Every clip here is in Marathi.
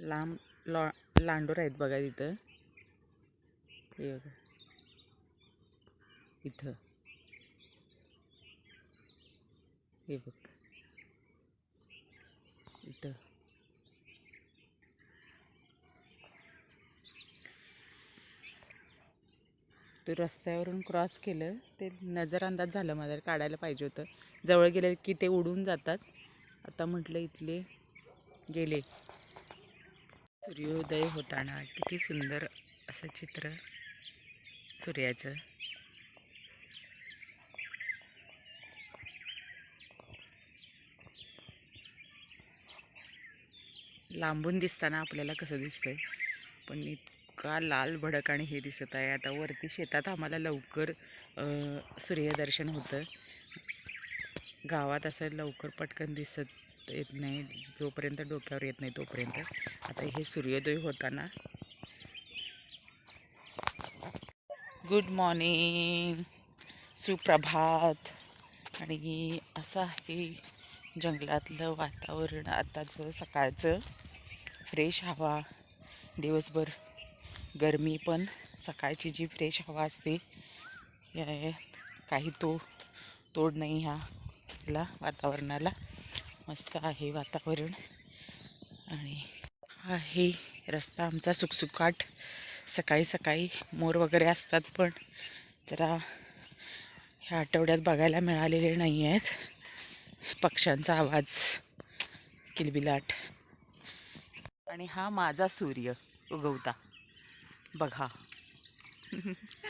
लांब लॉ लांडोर आहेत बघा तिथं. हे बघा. इथं. हे बघ. इथं. ते रस्त्यावरून क्रॉस केलं ते नजर अंदाज झालं माझ्या काढायला पाहिजे होतं. जवळ गेलं की ते उडून जातात. आता म्हटलं इथले गेले. सूर्योदय होताना किती सुंदर असं चित्र सूर्याचं. लांबून दिसताना आपल्याला कसं दिसतंय? पण इतका लाल भडक आणि हे दिसत आहे. आता वरती शेतात आम्हाला लवकर सूर्यदर्शन होतं. गावात असं लवकर पटकन दिसत येत नाही जोपर्यंत डोक्यावर येत नाही तोपर्यंत. आता हे सूर्योदय होताना. गुड मॉर्निंग सुप्रभात. आणि असं आहे जंगलातलं वातावरण. आताचं सकाळचं फ्रेश हवा दिवसभर गरमी पण सकाळची जी फ्रेश हवा असते या- काही तो तोड नाही ह्या वातावरणाला. मस्त आहे वातावरण. आणि हा आहे रस्ता आमचा सुकसुकाट. सकाळी सकाळी मोर वगैरे असतात पण जरा ह्या आठवड्यात बघायला मिळालेले नाही आहेत. पक्ष्यांचा आवाज किलबिलाट. आणि हा माझा सूर्य उगवता. बघा.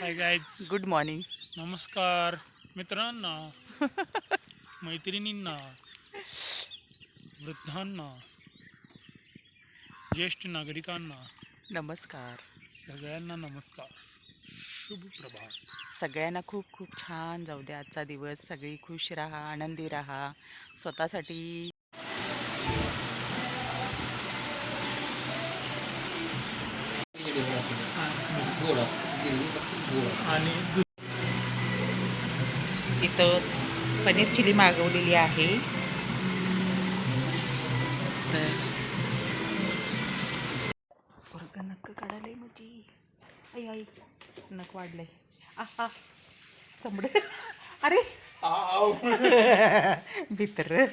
हाय गाईज गुड मॉर्निंग नमस्कार. मित्रांना. मैत्रिणींना. वृद्धांना ज्येष्ठ नागरिकांना नमस्कार. सगळ्यांना नमस्कार. शुभ प्रभात. सगळ्यांना खूप खूप छान. जाऊ द्या आजचा दिवस. सगळी खुश राहा आनंदी राहा. स्वतःसाठी आणि इथं पनीर चिली मागवलेली आहे. वर्ग नक्क काढायला म्हणजे आई आई नक वाढलंय. आहा समड अरे. भितर.